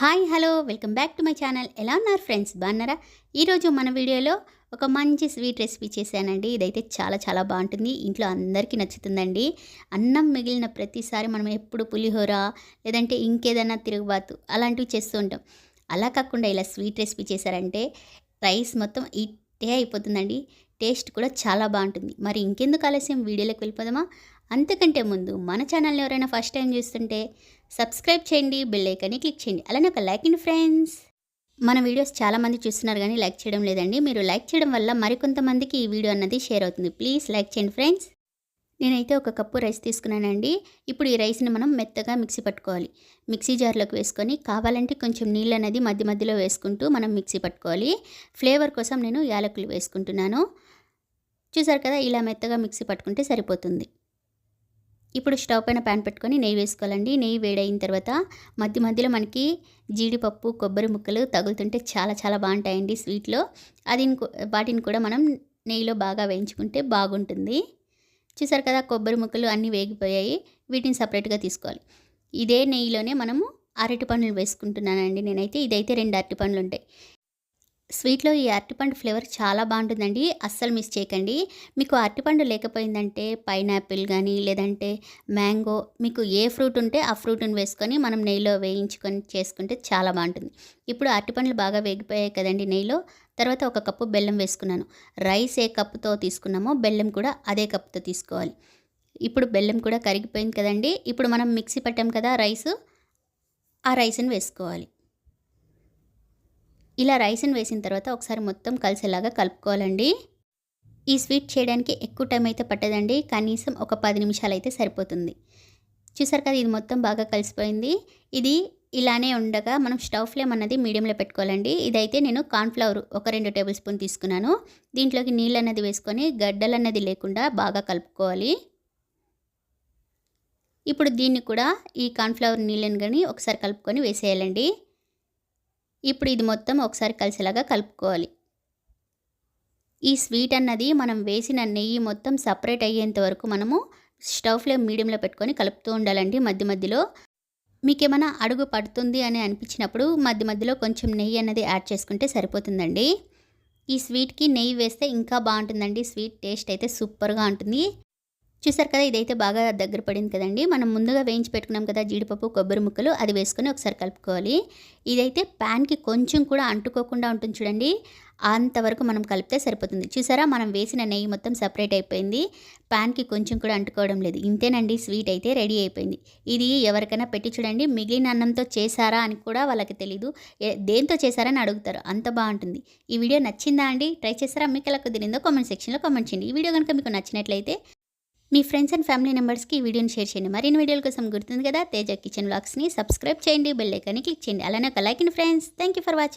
Hi hello welcome back to my channel. ఎలా ఉన్నారు friends? బాగున్నారా? ఈరోజు మన వీడియోలో ఒక మంచి స్వీట్ రెసిపీ చేశానండి. ఇదైతే చాలా చాలా బాగుంటుంది. ఇంట్లో అందరికీ నచ్చుతుందండి. అన్నం మిగిలిన ప్రతిసారి మనం ఎప్పుడు పులిహోర లేదంటే ఇంకేదైనా తిరుగుబాతు అలాంటివి చేస్తూ ఉంటాం. అలా కాకుండా ఇలా స్వీట్ రెసిపీ చేశారంటే రైస్ మొత్తం ఇట్టే అయిపోతుందండి. టేస్ట్ కూడా చాలా బాగుంటుంది. మరి ఇంకెందుకు ఆలస్యం? వీడియోలోకి వెళ్ళిపోదామా? అంతకంటే ముందు మన ఛానల్ని ఎవరైనా ఫస్ట్ టైం చూస్తుంటే సబ్స్క్రైబ్ చేయండి బెల్ ఐకాన్ని క్లిక్ చేయండి. అలానే ఒక లైక్ ఇన్ ఫ్రెండ్స్. మన వీడియోస్ చాలామంది చూస్తున్నారు కానీ లైక్ చేయడం లేదండి. మీరు లైక్ చేయడం వల్ల మరికొంతమందికి ఈ వీడియో అన్నది షేర్ అవుతుంది. ప్లీజ్ లైక్ చేయండి ఫ్రెండ్స్. నేనైతే ఒక కప్పు రైస్ తీసుకున్నానండి. ఇప్పుడు ఈ రైస్ని మనం మెత్తగా మిక్సీ పట్టుకోవాలి. మిక్సీ జార్లోకి వేసుకొని కావాలంటే కొంచెం నీళ్ళు అనేది మధ్య మధ్యలో వేసుకుంటూ మనం మిక్సీ పట్టుకోవాలి. ఫ్లేవర్ కోసం నేను యాలకులు వేసుకుంటున్నాను. చూసారు కదా ఇలా మెత్తగా మిక్సీ పట్టుకుంటే సరిపోతుంది. ఇప్పుడు స్టవ్ పైన ప్యాన్ పెట్టుకొని నెయ్యి వేసుకోవాలండి. నెయ్యి వేడైన తర్వాత మధ్య మధ్యలో మనకి జీడిపప్పు కొబ్బరి ముక్కలు తగులుతుంటే చాలా చాలా బాగుంటాయండి స్వీట్లో. అది వాటిని కూడా మనం నెయ్యిలో బాగా వేయించుకుంటే బాగుంటుంది. చూసారు కదా కొబ్బరి ముక్కలు అన్నీ వేగిపోయాయి. వీటిని సపరేట్గా తీసుకోవాలి. ఇదే నెయ్యిలోనే మనము అరటి పండ్లు వేసుకుంటున్నానండి నేనైతే. ఇదైతే రెండు అరటి పండ్లు ఉంటాయి. స్వీట్లో ఈ అరటిపండు ఫ్లేవర్ చాలా బాగుంటుందండి. అస్సలు మిస్ చేయకండి. మీకు అరటిపండు లేకపోయిందంటే పైనాపిల్ కానీ లేదంటే మ్యాంగో మీకు ఏ ఫ్రూట్ ఉంటే ఆ ఫ్రూట్ని వేసుకొని మనం నెయ్యిలో వేయించుకొని చేసుకుంటే చాలా బాగుంటుంది. ఇప్పుడు అరటిపండ్లు బాగా వేగిపోయాయి కదండి నెయ్యిలో. తర్వాత ఒక కప్పు బెల్లం వేసుకున్నాను. రైస్ ఏ కప్పుతో తీసుకున్నామో బెల్లం కూడా అదే కప్పుతో తీసుకోవాలి. ఇప్పుడు బెల్లం కూడా కరిగిపోయింది కదండి. ఇప్పుడు మనం మిక్సీ పట్టాం కదా రైస్. ఆ రైస్ని వేసుకోవాలి. ఇలా రైస్ని వేసిన తర్వాత ఒకసారి మొత్తం కలిసేలాగా కలుపుకోవాలండి. ఈ స్వీట్ చేయడానికి ఎక్కువ టైం అయితే పట్టదండి. కనీసం ఒక పది నిమిషాలు అయితే సరిపోతుంది. చూసారు కదా ఇది మొత్తం బాగా కలిసిపోయింది. ఇది ఇలానే ఉండగా మనం స్టవ్ ఫ్లేమ్ అన్నది మీడియంలో పెట్టుకోవాలండి. ఇదైతే నేను కార్న్ఫ్లవర్ ఒక రెండు టేబుల్ స్పూన్ తీసుకున్నాను. దీంట్లోకి నీళ్ళు అన్నది వేసుకొని గడ్డలు అన్నది లేకుండా బాగా కలుపుకోవాలి. ఇప్పుడు దీన్ని కూడా ఈ కార్న్ఫ్లవర్ నీళ్ళని కానీ ఒకసారి కలుపుకొని వేసేయాలండి. ఇప్పుడు ఇది మొత్తం ఒకసారి కలిసేలాగా కలుపుకోవాలి. ఈ స్వీట్ అన్నది మనం వేసిన నెయ్యి మొత్తం సపరేట్ అయ్యేంత వరకు మనము స్టవ్ ఫ్లేమ్ మీడియంలో పెట్టుకొని కలుపుతూ ఉండాలండి. మధ్య మధ్యలో మీకు ఏమైనా అడుగు పడుతుంది అని అనిపించినప్పుడు మధ్య మధ్యలో కొంచెం నెయ్యి అన్నది యాడ్ చేసుకుంటే సరిపోతుందండి. ఈ స్వీట్కి నెయ్యి వేస్తే ఇంకా బాగుంటుందండి. స్వీట్ టేస్ట్ అయితే సూపర్గా ఉంటుంది. చూసారు కదా ఇదైతే బాగా దగ్గర పడింది కదండి. మనం ముందుగా వేయించి పెట్టుకున్నాం కదా జీడిపప్పు కొబ్బరి ముక్కలు అది వేసుకొని ఒకసారి కలుపుకోవాలి. ఇదైతే ప్యాన్కి కొంచెం కూడా అంటుకోకుండా ఉంటుంది చూడండి. అంతవరకు మనం కలిపితే సరిపోతుంది. చూసారా మనం వేసిన నెయ్యి మొత్తం సపరేట్ అయిపోయింది. ప్యాన్కి కొంచెం కూడా అంటుకోవడం లేదు. ఇంతేనండి స్వీట్ అయితే రెడీ అయిపోయింది. ఇది ఎవరికైనా పెట్టి చూడండి మిగిలిన అన్నంతో చేశారా అని కూడా వాళ్ళకి తెలీదు. దేంతో చేశారని అడుగుతారు. అంత బాగుంటుంది. ఈ వీడియో నచ్చిందా అండి? ట్రై చేస్తారా మీకు ఎలా కుదిరిందో కామెంట్ సెక్షన్లో కామెంట్ చేయండి. ఈ వీడియో కనుక మీకు నచ్చినట్లయితే మీ ఫ్రెండ్స్ అండ్ ఫ్యామిలీ మెంబర్స్కి ఈ వీడియోని షేర్ చేయండి. మరిన్ని వీడియోల కోసం గుర్తుంది కదా తేజ కిచెన్ బ్లాగ్స్ని సబ్స్క్రైబ్ చేయండి బెల్ ఐకాన్ని క్లిక్ చేయండి. అలానే ఒక like friends thank you for watching.